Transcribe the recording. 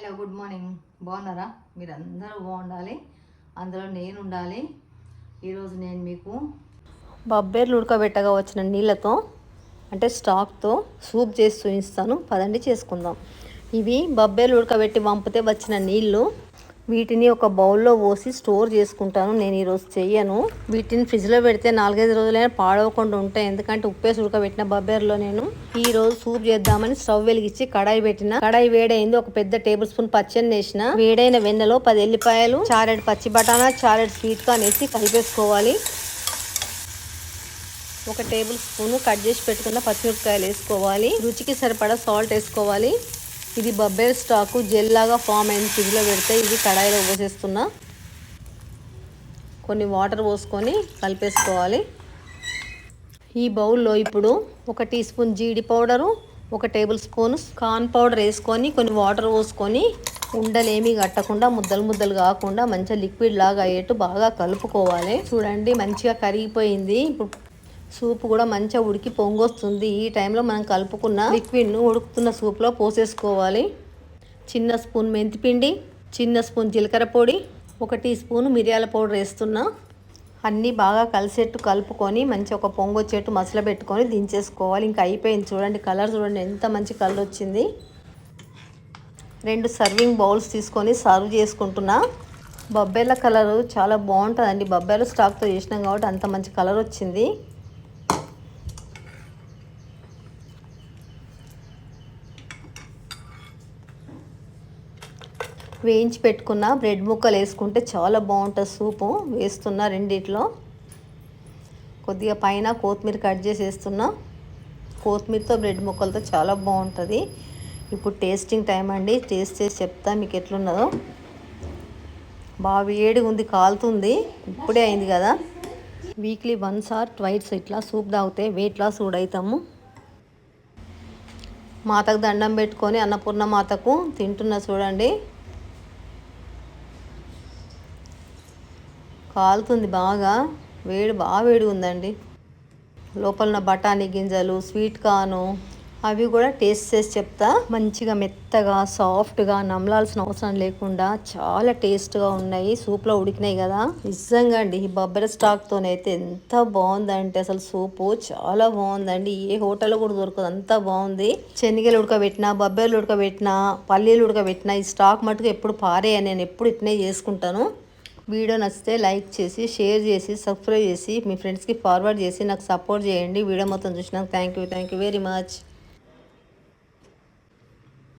Hello good morning. బాగున్నారా? మీరు అందరూ బాగుండాలి. అందులో నేను ఉండాలి ఈరోజు నేను మీకు బబ్బేర్లు ఉడకబెట్టగా వచ్చిన నీళ్ళతో అంటే స్టాక్తో సూప్ చేసి చూపిస్తాను. పదండి చేసుకుందాం. ఇవి బబ్బేర్లు ఉడకబెట్టి పంపితే వచ్చిన నీళ్ళు. వీటిని ఒక బౌల్లో పోసి స్టోర్ చేసుకుంటాను. నేను ఈరోజు చెయ్యను. వీటిని ఫ్రిడ్జ్లో పెడితే నాలుగైదు రోజులైనా పాడవకుండా ఉంటాయి. ఎందుకంటే ఉప్పేసి ఉడకబెట్టిన బబ్బేర్లో నేను ఈ రోజు సూప్ చేద్దామని స్టవ్ వెలిగించి కడాయి పెట్టిన. కడాయి వేడైంది. ఒక పెద్ద టేబుల్ స్పూన్ పచ్చని వేసిన. వేడైన వెన్నెలో పది ఎల్లిపాయలు చారెడ్ పచ్చి బఠానా చారెడ్ స్వీట్ కార్న్ వేసి కలిపేసుకోవాలి. ఒక టేబుల్ స్పూన్ కట్ చేసి పెట్టుకున్న పచ్చిమిరపకాయలు వేసుకోవాలి. రుచికి సరిపడా సాల్ట్ వేసుకోవాలి. ఇది బొబ్బేర్ స్టాకు జెల్ లాగా ఫామ్ అయింది ఫ్రిడ్జ్లో పెడితే ఇది కడాయిలో పోసేస్తున్నా. కొన్ని వాటర్ పోసుకొని కలిపేసుకోవాలి. ఈ బౌల్లో ఇప్పుడు ఒక టీ స్పూన్ జీడి పౌడరు ఒక టేబుల్ స్పూన్ కార్న్ పౌడర్ వేసుకొని కొన్ని వాటర్ పోసుకొని ఉండలేమి కట్టకుండా ముద్దలు ముద్దలు కాకుండా మంచిగా లిక్విడ్ లాగా అయ్యేట్టు బాగా కలుపుకోవాలి. చూడండి మంచిగా కరిగిపోయింది. ఇప్పుడు సూప్ కూడా మంచిగా ఉడికి పొంగొస్తుంది. ఈ టైంలో మనం కలుపుకున్న లిక్విడ్ను ఉడుకుతున్న సూప్లో పోసేసుకోవాలి. చిన్న స్పూన్ మెంతిపిండి చిన్న స్పూన్ జీలకర్ర పొడి ఒక టీ స్పూన్ మిరియాల పౌడర్ వేస్తున్నా. అన్నీ బాగా కలిసేట్టు కలుపుకొని మంచి ఒక పొంగొచ్చేట్టు మసల పెట్టుకొని దించేసుకోవాలి. ఇంకా అయిపోయింది చూడండి కలర్ చూడండి ఎంత మంచి కలర్ వచ్చింది. రెండు సర్వింగ్ బౌల్స్ తీసుకొని సర్వ్ చేసుకుంటున్నా. బొబ్బెల కలరు చాలా బాగుంటుందండి. బొబ్బెల స్టాక్తో చేసినాం కాబట్టి అంత మంచి కలర్ వచ్చింది. వేయించి పెట్టుకున్న బ్రెడ్ ముక్కలు వేసుకుంటే చాలా బాగుంటుంది సూపు. వేస్తున్నా రెండిట్లో. కొద్దిగా పైన కొత్తిమీర కట్ చేసి వేస్తున్నా కొత్తిమీరతో బ్రెడ్ ముక్కలతో చాలా బాగుంటుంది. ఇప్పుడు టేస్టింగ్ టైం అండి. టేస్ట్ చేసి చెప్తా మీకు ఎట్లున్నదో. బాగా వేడిగా ఉంది కాలుతుంది. ఇప్పుడే అయింది కదా. వీక్లీ వన్స్ ఆర్ ట్వైట్స్ ఇట్లా సూప్ తాగితే వెయిట్ లాస్ కూడా అవుతాము మాతకు దండం పెట్టుకొని అన్నపూర్ణ మాతకు తింటున్నా చూడండి. కాలుతుంది బాగా. వేడి బాగా వేడి ఉందండి. లోపల బఠానీ గింజలు స్వీట్ కార్ను అవి కూడా టేస్ట్ చేసి చెప్తా. మంచిగా మెత్తగా సాఫ్ట్గా నమలాల్సిన అవసరం లేకుండా చాలా టేస్ట్గా ఉన్నాయి. సూప్లో ఉడికినాయి కదా. నిజంగా అండి ఈ బొబ్బరి స్టాక్తోనైతే ఎంత బాగుందంటే అసలు సూపు చాలా బాగుందండి. ఏ హోటల్లో కూడా దొరకదు అంత బాగుంది. శనగలు ఉడకబెట్టినా బొబ్బర్లు ఉడకబెట్టినా పల్లీలు ఉడకబెట్టిన ఈ స్టాక్ మటుకు ఎప్పుడు పారేయని నేను ఎప్పుడు ఇట్నే చేసుకుంటాను. వీడియో నచ్చితే లైక్ చేసి షేర్ చేసి సబ్స్క్రైబ్ చేసి మీ ఫ్రెండ్స్కి ఫార్వర్డ్ చేసి నాకు సపోర్ట్ చేయండి. వీడియో మొత్తం చూసినాక thank you thank you very much.